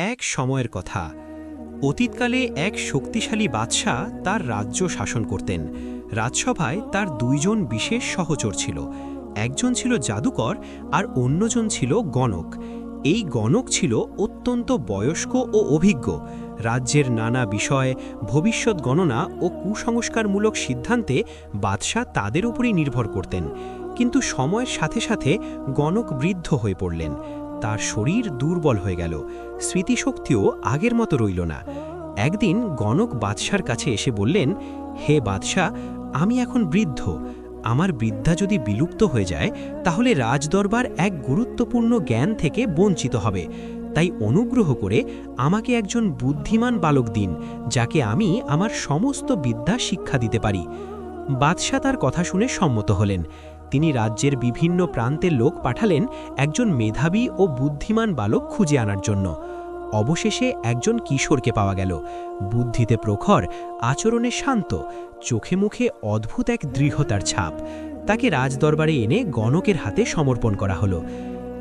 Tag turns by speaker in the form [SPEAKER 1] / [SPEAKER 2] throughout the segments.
[SPEAKER 1] এক সময়ের কথা। অতীতকালে এক শক্তিশালী বাদশাহ তার রাজ্য শাসন করতেন। রাজসভায় তার দুইজন বিশেষ সহচর ছিল। একজন ছিল জাদুকর আর অন্যজন ছিল গণক। এই গণক ছিল অত্যন্ত বয়স্ক ও অভিজ্ঞ। রাজ্যের নানা বিষয়, ভবিষ্যৎ গণনা ও কুসংস্কারমূলক সিদ্ধান্তে বাদশাহ তাদের উপরই নির্ভর করতেন। কিন্তু সময়ের সাথে সাথে গণক বৃদ্ধ হয়ে পড়লেন। তার শরীর দুর্বল হয়ে গেল। স্মৃতিশক্তিও আগের মতো রইল না। একদিন গণক বাদশার কাছে এসে বললেন, হে বাদশাহ, আমি এখন বৃদ্ধ। আমার বৃদ্ধা যদি বিলুপ্ত হয়ে যায়, তাহলে রাজদরবার এক গুরুত্বপূর্ণ জ্ঞান থেকে বঞ্চিত হবে। তাই অনুগ্রহ করে আমাকে একজন বুদ্ধিমান বালক দিন, যাকে আমি আমার সমস্ত বিদ্যা শিক্ষা দিতে পারি। বাদশাহ তার কথা শুনে সম্মত হলেন। তিনি রাজ্যের বিভিন্ন প্রান্তের লোক পাঠালেন একজন মেধাবী ও বুদ্ধিমান বালক খুঁজে আনার জন্য। অবশেষে একজন কিশোরকে পাওয়া গেল। বুদ্ধিতে প্রখর, আচরণে শান্ত, চোখে মুখে অদ্ভুত এক দৃঢ়তার ছাপ। তাকে রাজদরবারে এনে গণকের হাতে সমর্পণ করা হলো।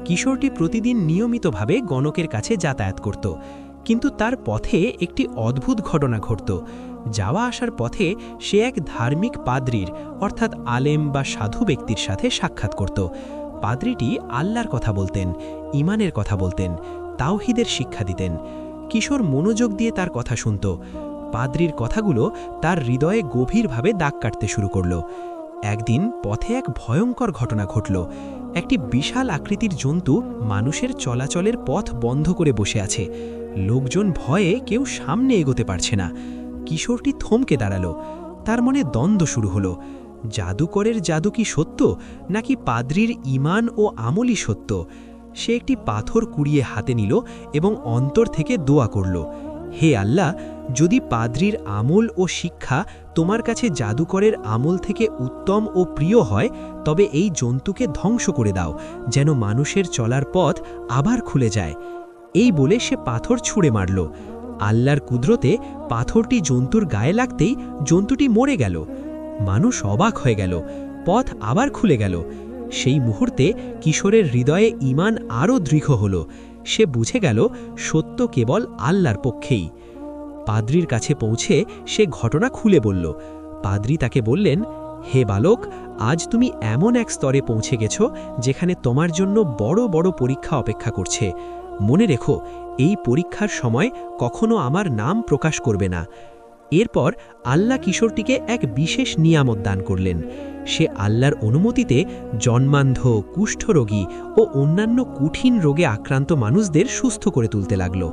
[SPEAKER 1] কিশোরটি প্রতিদিন নিয়মিতভাবে গণকের কাছে যাতায়াত করত। কিন্তু তার পথে একটি অদ্ভুত ঘটনা ঘটত। যাওয়া আসার পথে সে এক ধার্মিক পাদ্রির, অর্থাৎ আলেম বা সাধু ব্যক্তির সাথে সাক্ষাৎ করত। পাদ্রিটি আল্লাহর কথা বলতেন ইমানের কথা বলতেন, তাওহিদের শিক্ষা দিতেন। কিশোর মনোযোগ দিয়ে তার কথা শুনত। পাদ্রির কথাগুলো তার হৃদয়ে গভীরভাবে দাগ কাটতে শুরু করল। একদিন পথে এক ভয়ঙ্কর ঘটনা ঘটল। একটি বিশাল আকৃতির জন্তু মানুষের চলাচলের পথ বন্ধ করে বসে আছে। লোকজন ভয়ে কেউ সামনে এগোতে পারছে না। কিশোরটি থমকে দাঁড়াল। তার মনে দ্বন্দ্ব শুরু হলো। জাদুকরের জাদু কি সত্য, নাকি পাদ্রির ইমান ও আমলই সত্য? সে একটি পাথর কুড়িয়ে হাতে নিল এবং অন্তর থেকে দোয়া করল, হে আল্লাহ, যদি পাদ্রির আমল ও শিক্ষা তোমার কাছে জাদুকরের আমল থেকে উত্তম ও প্রিয় হয়, তবে এই জন্তুকে ধ্বংস করে দাও, যেন মানুষের চলার পথ আবার খুলে যায়। এই বলে সে পাথর ছুঁড়ে মারল। আল্লাহর কুদরতে পাথরটি জন্তুর গায়ে লাগতেই জন্তুটি মরে গেল। মানুষ অবাক হয়ে গেল, পথ আবার খুলে গেল। সেই মুহূর্তে কিশোরের হৃদয়ে ইমান আরও দৃঢ় হল। সে বুঝে গেল, সত্য কেবল আল্লাহর পক্ষেই। পাদ্রির কাছে পৌঁছে সে ঘটনা খুলে বলল। পাদ্রি তাকে বললেন, হে বালক, আজ তুমি এমন এক স্তরে পৌঁছে গেছ, যেখানে তোমার জন্য বড় বড় পরীক্ষা অপেক্ষা করছে। মনে রেখো এই পরীক্ষার সময় কখনো আমার নাম প্রকাশ করবে না। এরপর আল্লাহ কিশোরটিকে এক বিশেষ নিয়ামত দান করলেন। সে আল্লাহর অনুমতিতে জন্মান্ধ, কুষ্ঠরোগী ও অন্যান্য কঠিন রোগে আক্রান্ত মানুষদের সুস্থ করে তুলতে লাগল।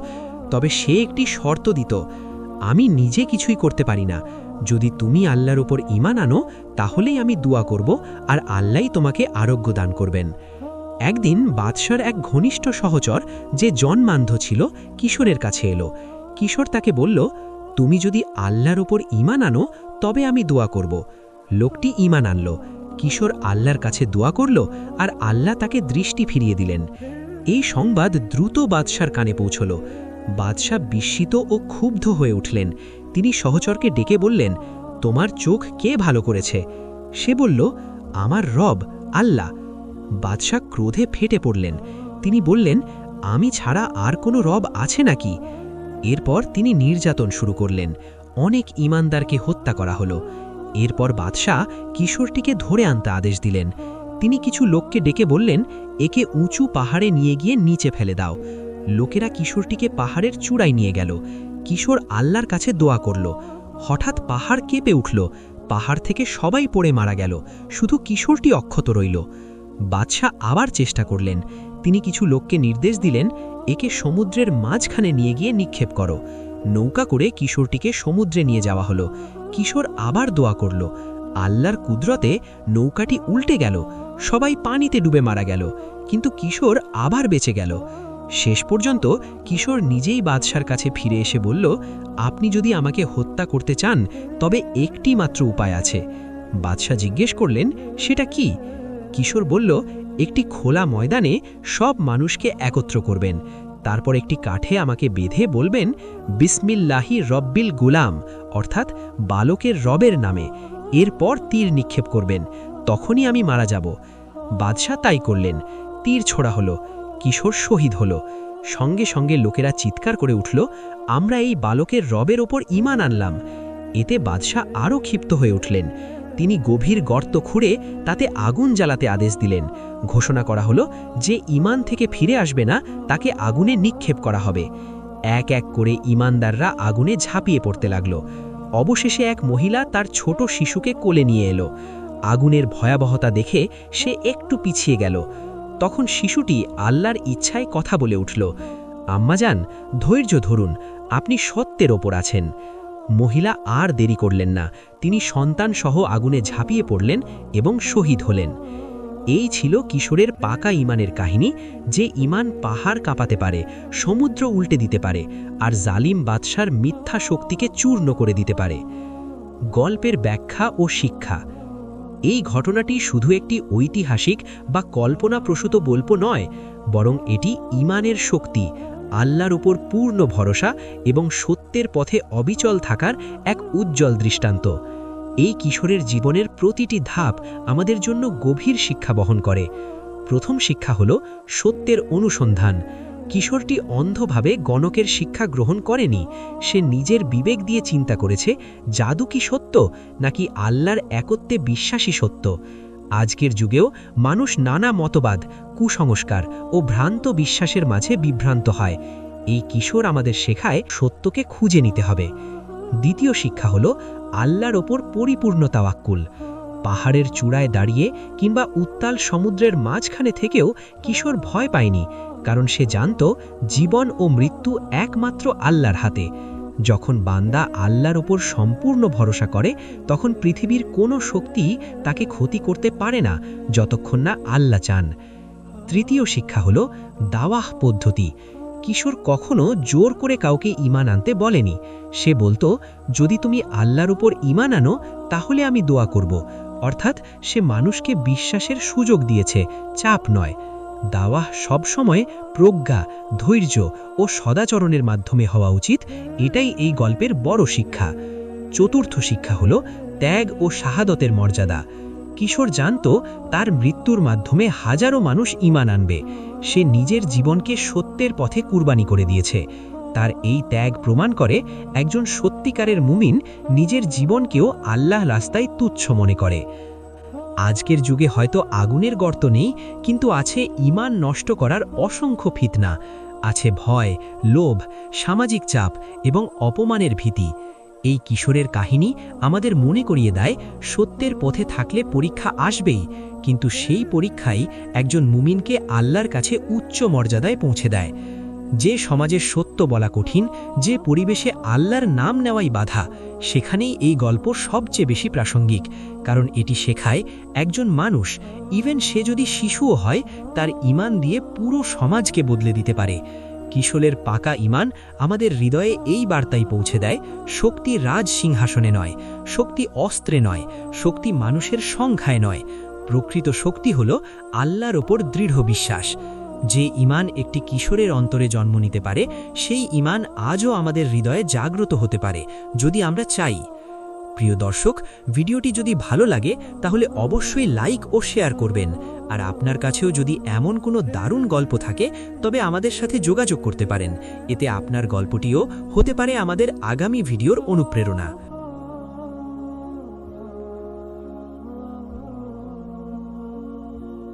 [SPEAKER 1] তবে সে একটি শর্ত দিত, আমি নিজে কিছুই করতে পারি না। যদি তুমি আল্লাহর ওপর ইমান আনো, তাহলেই আমি দোয়া করব আর আল্লাহই তোমাকে আরোগ্য দান করবেন। একদিন বাদশার এক ঘনিষ্ঠ সহচর যে জন্মান্ধ ছিল, কিশোরের কাছে এলো। কিশোর তাকে বলল, তুমি যদি আল্লাহর ওপর ইমান আনো, তবে আমি দোয়া করব। লোকটি ইমান আনল। কিশোর আল্লাহর কাছে দোয়া করল আর আল্লাহ তাকে দৃষ্টি ফিরিয়ে দিলেন। এই সংবাদ দ্রুত বাদশার কানে পৌঁছল। বাদশাহ বিস্মিত ও ক্ষুব্ধ হয়ে উঠলেন। তিনি সহচরকে ডেকে বললেন, তোমার চোখ কে ভালো করেছে? সে বলল, আমার রব, আল্লাহ। বাদশাহ ক্রোধে ফেটে পড়লেন। তিনি বললেন, আমি ছাড়া আর কোনো রব আছে নাকি? এরপর তিনি নির্যাতন শুরু করলেন। অনেক ইমানদারকে হত্যা করা হলো। এরপর বাদশাহ কিশোরটিকে ধরে আনতে আদেশ দিলেন। তিনি কিছু লোককে ডেকে বললেন, একে উঁচু পাহাড়ে নিয়ে গিয়ে নিচে ফেলে দাও। লোকেরা কিশোরটিকে পাহাড়ের চূড়ায় নিয়ে গেল। কিশোর আল্লাহর কাছে দোয়া করল। হঠাৎ পাহাড় কেঁপে উঠল। পাহাড় থেকে সবাই পড়ে মারা গেল। শুধু কিশোরটি অক্ষত রইল। বাদশাহ আবার চেষ্টা করলেন। তিনি কিছু লোককে নির্দেশ দিলেন, একে সমুদ্রের মাঝখানে নিয়ে গিয়ে নিক্ষেপ করো। নৌকা করে কিশোরটিকে সমুদ্রে নিয়ে যাওয়া হলো। কিশোর আবার দোয়া করল। আল্লাহর কুদরতে নৌকাটি উল্টে গেল। সবাই পানিতে ডুবে মারা গেল। কিন্তু কিশোর আবার বেঁচে গেল। শেষ পর্যন্ত কিশোর নিজেই বাদশার কাছে ফিরে এসে বলল, আপনি যদি আমাকে হত্যা করতে চান, তবে একটি মাত্র উপায় আছে। বাদশাহ জিজ্ঞেস করলেন, সেটা কি? কিশোর বলল, একটি খোলা ময়দানে সব মানুষকে একত্র করবেন। তারপর একটি কাঠে আমাকে বেঁধে বলবেন, বিসমিল্লাহি রব্বিল গুলাম অর্থাৎ বালকের রবের নামে। এরপর তীর নিক্ষেপ করবেন। তখনই আমি মারা যাব। বাদশাহ তাই করলেন। তীর ছোড়া হলো, কিশোর শহীদ হল। সঙ্গে সঙ্গে লোকেরা চিৎকার করে উঠল, আমরা এই বালকের রবের ওপর ইমান আনলাম। এতে বাদশাহ আরও ক্ষিপ্ত হয়ে উঠলেন। তিনি গভীর গর্ত খুঁড়ে তাতে আগুন জ্বালাতে আদেশ দিলেন। ঘোষণা করা হলো যে ইমান থেকে ফিরে আসবে না, তাকে আগুনে নিক্ষেপ করা হবে। এক এক করে ইমানদাররা আগুনে ঝাঁপিয়ে পড়তে লাগল। অবশেষে এক মহিলা তার ছোট শিশুকে কোলে নিয়ে এলো। আগুনের ভয়াবহতা দেখে সে একটু পিছিয়ে গেল। তখন শিশুটি আল্লাহর ইচ্ছায় কথা বলে উঠল, আম্মাজান, ধৈর্য ধরুন, আপনি সত্যের ওপর আছেন। মহিলা আর দেরি করলেন না। তিনি সন্তান সহ আগুনে ঝাঁপিয়ে পড়লেন এবং শহীদ হলেন। এই ছিল কিশোরের পাকা ইমানের কাহিনী, যে ইমান পাহাড় কাঁপাতে পারে, সমুদ্র উল্টে দিতে পারে, আর জালিম বাদশার মিথ্যা শক্তিকে চূর্ণ করে দিতে পারে। গল্পের ব্যাখ্যা ও শিক্ষা। এই ঘটনাটি শুধু একটি ঐতিহাসিক বা কল্পনাপ্রসূত গল্প নয়, বরং এটি ইমানের শক্তি আল্লাহর উপর পূর্ণ ভরসা এবং সত্যের পথে অবিচল থাকার এক উজ্জ্বল দৃষ্টান্ত। এই কিশোরের জীবনের প্রতিটি ধাপ আমাদের জন্য গভীর শিক্ষা বহন করে। প্রথম শিক্ষা হল সত্যের অনুসন্ধান। কিশোরটি অন্ধভাবে গণকের শিক্ষা গ্রহণ করেনি। সে নিজের বিবেক দিয়ে চিন্তা করেছে, জাদু কি সত্য? নাকি আল্লাহর একত্বে বিশ্বাসী সত্য? আজকের যুগেও মানুষ নানা মতবাদ, কুসংস্কার ও ভ্রান্ত বিশ্বাসের মাঝে বিভ্রান্ত হয়। এই কিশোর আমাদের শেখায় সত্যকে খুঁজে নিতে হবে। দ্বিতীয় শিক্ষা হল আল্লাহর ওপর পরিপূর্ণ তাওয়াক্কুল পাহাড়ের চূড়ায় দাঁড়িয়ে কিংবা উত্তাল সমুদ্রের মাঝখানে থেকেও কিশোর ভয় পায়নি, কারণ সে জানত জীবন ও মৃত্যু একমাত্র আল্লাহর হাতে। যখন বান্দা আল্লাহর ওপর সম্পূর্ণ ভরসা করে, তখন পৃথিবীর কোনো শক্তি তাকে ক্ষতি করতে পারে না, যতক্ষণ না আল্লাহ চান। তৃতীয় শিক্ষা হল দাওয়াহ পদ্ধতি। কিশোর কখনো জোর করে কাউকে ইমান আনতে বলেনি। সে বলতো, যদি তুমি আল্লাহর উপর ইমান আনো, তাহলে আমি দোয়া করব। অর্থাৎ সে মানুষকে বিশ্বাসের সুযোগ দিয়েছে, চাপ নয়। দাওয়াহ সবসময় প্রজ্ঞা, ধৈর্য ও সদাচরণের মাধ্যমে হওয়া উচিত, এটাই এই গল্পের বড় শিক্ষা। চতুর্থ শিক্ষা হল ত্যাগ ও শাহাদতের মর্যাদা। কিশোর জানত, তার মৃত্যুর মাধ্যমে হাজারো মানুষ ইমান আনবে। সে নিজের জীবনকে সত্যের পথে কুরবানি করে দিয়েছে। তার এই ত্যাগ প্রমাণ করে একজন সত্যিকারের মুমিন নিজের জীবনকেও আল্লাহ রাস্তায় তুচ্ছ মনে করে। আজকের যুগে হয়তো আগুনের গর্ত নেই, কিন্তু আছে ইমান নষ্ট করার অসংখ্য ফিতনা। আছে ভয়, লোভ, সামাজিক চাপ এবং অপমানের ভীতি। এই কিশোরের কাহিনী আমাদের মনে করিয়ে দেয়, সত্যের পথে থাকলে পরীক্ষা আসবেই, কিন্তু সেই পরীক্ষাই একজন মুমিনকে আল্লাহর কাছে উচ্চ মর্যাদায় পৌঁছে দেয়। যে সমাজে সত্য বলা কঠিন, যে পরিবেশে আল্লাহর নাম নেওয়াই বাধা, সেখানেই এই গল্প সবচেয়ে বেশি প্রাসঙ্গিক, কারণ এটি শেখায় একজন মানুষ ইভেন সে যদি শিশুও হয়, তার ইমান দিয়ে পুরো সমাজকে বদলে দিতে পারে। কিশোরের পাকা ইমান আমাদের হৃদয়ে এই বার্তাই পৌঁছে দেয়, শক্তি রাজ সিংহাসনে নয়, শক্তি অস্ত্রে নয়, শক্তি মানুষের সংখ্যায় নয়। প্রকৃত শক্তি হল আল্লাহর ওপর দৃঢ় বিশ্বাস। যে ইমান একটি কিশোরের অন্তরে জন্ম নিতে পারে, সেই ইমান আজও আমাদের হৃদয়ে জাগ্রত হতে পারে, যদি আমরা চাই। প্রিয় দর্শক, ভিডিওটি যদি ভালো লাগে, তাহলে অবশ্যই লাইক ও শেয়ার করবেন। আর আপনার কাছেও যদি এমন কোনো দারুণ গল্প থাকে, তবে আমাদের সাথে যোগাযোগ করতে পারেন। এতে আপনার গল্পটিও হতে পারে আমাদের আগামী ভিডিওর অনুপ্রেরণা।